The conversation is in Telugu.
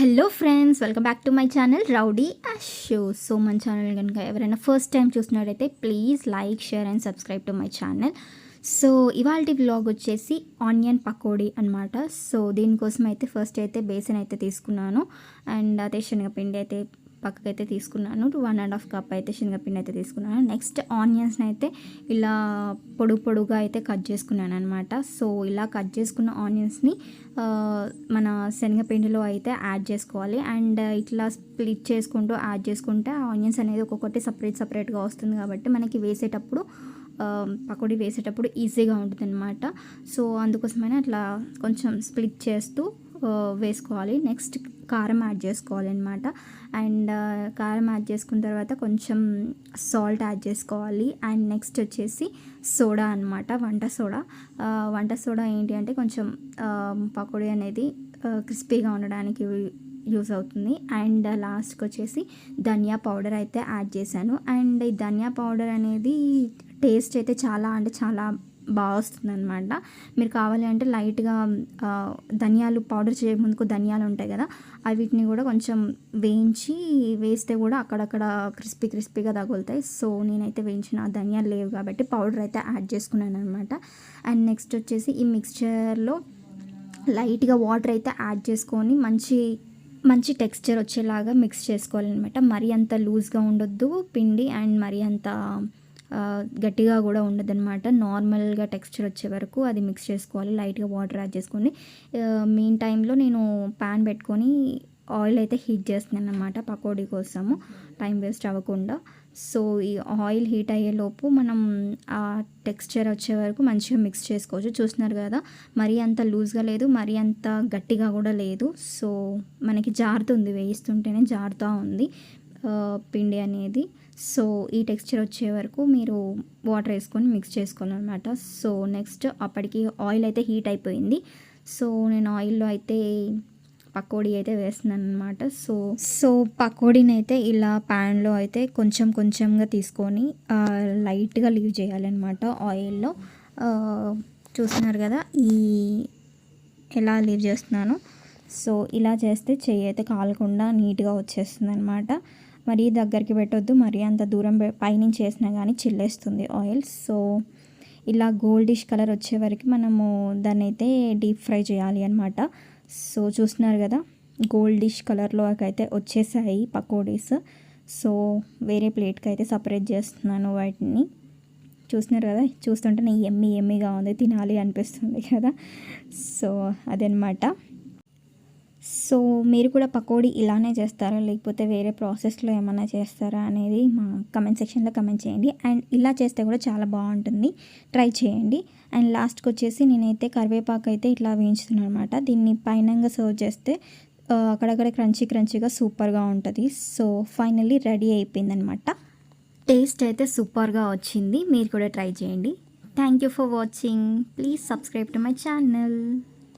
Hello friends welcome back to my channel rowdy show so మన ఛానల్ కనుక ఎవరైనా ఫస్ట్ టైం చూసినట్టయితే please like share and subscribe to my channel so ఇవాళ వ్లాగ్ వచ్చేసి ఆనియన్ పకోడీ అనమాట సో దీనికోసం అయితే ఫస్ట్ అయితే బేసన్ అయితే తీసుకున్నాను. అండ్ అదే శనగపిండి అయితే పక్కకైతే తీసుకున్నాను. వన్ అండ్ హాఫ్ కప్ అయితే శనగపిండి అయితే తీసుకున్నాను. నెక్స్ట్ ఆనియన్స్ని అయితే ఇలా పొడుగు పొడుగా అయితే కట్ చేసుకున్నాను అనమాట సో ఇలా కట్ చేసుకున్న ఆనియన్స్ని మన శనగపిండిలో అయితే యాడ్ చేసుకోవాలి. అండ్ uh, ఇట్లా స్ప్లిట్ చేసుకుంటూ యాడ్ చేసుకుంటే ఆనియన్స్ అనేది ఒక్కొక్కటి సపరేట్ సపరేట్గా వస్తుంది కాబట్టి మనకి వేసేటప్పుడు పకోడీ వేసేటప్పుడు ఈజీగా ఉంటుంది అనమాట సో అందుకోసమైనా అట్లా కొంచెం స్ప్లిట్ చేస్తూ వేసుకోవాలి. నెక్స్ట్ కారం యాడ్ చేసుకోవాలి అనమాట అండ్ కారం యాడ్ చేసుకున్న తర్వాత కొంచెం సాల్ట్ యాడ్ చేసుకోవాలి. అండ్ నెక్స్ట్ వచ్చేసి సోడా అనమాట వంట సోడా. వంట సోడా ఏంటి అంటే కొంచెం పకోడీ అనేది క్రిస్పీగా ఉండడానికి యూస్ అవుతుంది. అండ్ లాస్ట్కి వచ్చేసి ధనియా పౌడర్ అయితే యాడ్ చేశాను. అండ్ ఈ ధనియా పౌడర్ అనేది టేస్ట్ అయితే చాలా అంటే చాలా బాగా వస్తుంది అనమాట మీరు కావాలి అంటే లైట్గా ధనియాలు పౌడర్ చేయముందుకు ధనియాలు ఉంటాయి కదా వీటిని కూడా కొంచెం వేయించి వేస్తే కూడా అక్కడక్కడ క్రిస్పీ క్రిస్పీగా తగులుతాయి. సో నేనైతే వేయించిన ధనియాలు లేవు కాబట్టి పౌడర్ అయితే యాడ్ చేసుకున్నాను అనమాట అండ్ నెక్స్ట్ వచ్చేసి ఈ మిక్స్చర్లో లైట్గా వాటర్ అయితే యాడ్ చేసుకొని మంచి మంచి టెక్స్చర్ వచ్చేలాగా మిక్స్ చేసుకోవాలన్నమాట. మరీ అంత లూజ్గా ఉండొద్దు పిండి అండ్ మరీ అంత గట్టిగా కూడా ఉండదు అనమాట నార్మల్గా టెక్స్చర్ వచ్చే వరకు అది మిక్స్ చేసుకోవాలి. లైట్గా వాటర్ యాడ్ చేసుకొని మెయిన్ టైంలో నేను ప్యాన్ పెట్టుకొని ఆయిల్ అయితే హీట్ చేస్తున్నాను అనమాట పకోడీ కోసము. టైం వేస్ట్ అవ్వకుండా. సో ఈ ఆయిల్ హీట్ అయ్యేలోపు మనం ఆ టెక్స్చర్ వచ్చే వరకు మంచిగా మిక్స్ చేసుకోవచ్చు. చూస్తున్నారు కదా మరీ అంత లూజ్గా లేదు మరీ అంత గట్టిగా కూడా లేదు. సో మనకి జారుతుంది వేయిస్తుంటేనే జారుతూ ఉంది. పిండి అనేది. సో ఈ టెక్స్చర్ వచ్చే వరకు మీరు వాటర్ వేసుకొని మిక్స్ చేసుకోవాలన్నమాట. సో నెక్స్ట్ అప్పటికి ఆయిల్ అయితే హీట్ అయిపోయింది. సో నేను ఆయిల్లో అయితే పకోడీ అయితే వేస్తున్నాను అనమాట సో సో పకోడీని అయితే ఇలా ప్యాన్లో అయితే కొంచెం కొంచెంగా తీసుకొని లైట్గా లీవ్ చేయాలన్నమాట ఆయిల్లో. చూస్తున్నారు కదా ఈ ఎలా లీవ్ చేస్తున్నాను. సో ఇలా చేస్తే చెయ్యి అయితే కాలకుండా నీట్గా వచ్చేస్తుంది అనమాట మరీ దగ్గరికి పెట్టొద్దు. మరీ అంత దూరం పైనుంచి వేసినా కానీ చిల్లేస్తుంది ఆయిల్. సో ఇలా గోల్డిష్ కలర్ వచ్చే వరకు మనము దాన్ని అయితే డీప్ ఫ్రై చేయాలి అనమాట సో చూస్తున్నారు కదా గోల్డిష్ కలర్లోకి అయితే వచ్చేసాయి పకోడీస్. సో వేరే ప్లేట్కి అయితే సపరేట్ చేస్తున్నాను వాటిని. చూస్తున్నారు కదా చూస్తుంటే నేను ఎమ్మి ఎమ్మిగా ఉంది తినాలి అనిపిస్తుంది కదా. సో అదనమాట సో మీరు కూడా పకోడీ ఇలానే చేస్తారా? లేకపోతే వేరే ప్రాసెస్లో ఏమైనా చేస్తారా అనేది మా కమెంట్ సెక్షన్లో కమెంట్ చేయండి. అండ్ ఇలా చేస్తే కూడా చాలా బాగుంటుంది. ట్రై చేయండి. అండ్ లాస్ట్కి వచ్చేసి నేనైతే కరివేపాకు అయితే ఇట్లా వేయించుతున్నాను అనమాట దీన్ని పైనంగా సర్వ్ చేస్తే అక్కడక్కడ క్రంచీ క్రంచీగా సూపర్గా ఉంటుంది. సో ఫైనల్లీ రెడీ అయిపోయింది అనమాట టేస్ట్ అయితే సూపర్గా వచ్చింది. మీరు కూడా ట్రై చేయండి. Thank you for watching. Please subscribe to my channel.